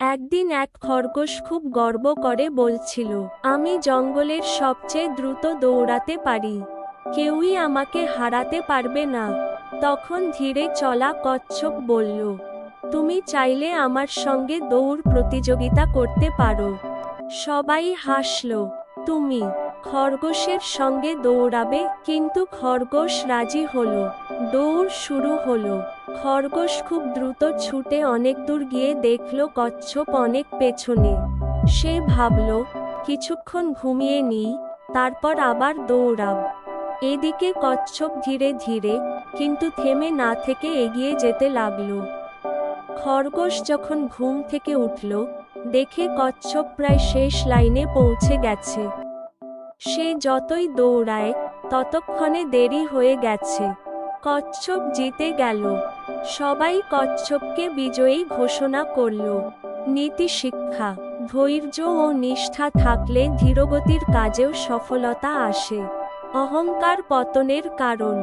একদিন এক খরগোশ খুব গর্ব করে বলছিল, আমি জঙ্গলের সবচেয়ে দ্রুত দৌড়াতে পারি। কেউই আমাকে হারাতে পারবে না। তখন ধীরে চলা কচ্ছপ বলল, তুমি চাইলে আমার সঙ্গে দৌড় প্রতিযোগিতা করতে পারো। সবাই হাসল, তুমি খরগোশের সঙ্গে দৌড়াবে, কিন্তু খরগোশ রাজি হলো। দৌড় শুরু হলো। খরগোশ খুব দ্রুত ছুটে অনেক দূর গিয়ে দেখল কচ্ছপ অনেক পেছনে। সে ভাবল, কিছুক্ষণ ঘুমিয়ে নিই, তারপর আবার দৌড়াব। এদিকে কচ্ছপ ধীরে ধীরে, কিন্তু থেমে না থেকে এগিয়ে যেতে লাগল। খরগোশ যখন ঘুম থেকে উঠল, দেখে কচ্ছপ প্রায় শেষ লাইনে পৌঁছে গেছে। সে যতই দৌড়ায়, ততক্ষণে দেরি হয়ে গেছে। কচ্ছপ জিতে গেল। সবাই কচ্ছপকে বিজয়ী ঘোষণা করল। নীতি শিক্ষা ধৈর্য ও নিষ্ঠা থাকলে ধীরগতির কাজেও সফলতা আসে। অহংকার পতনের কারণ।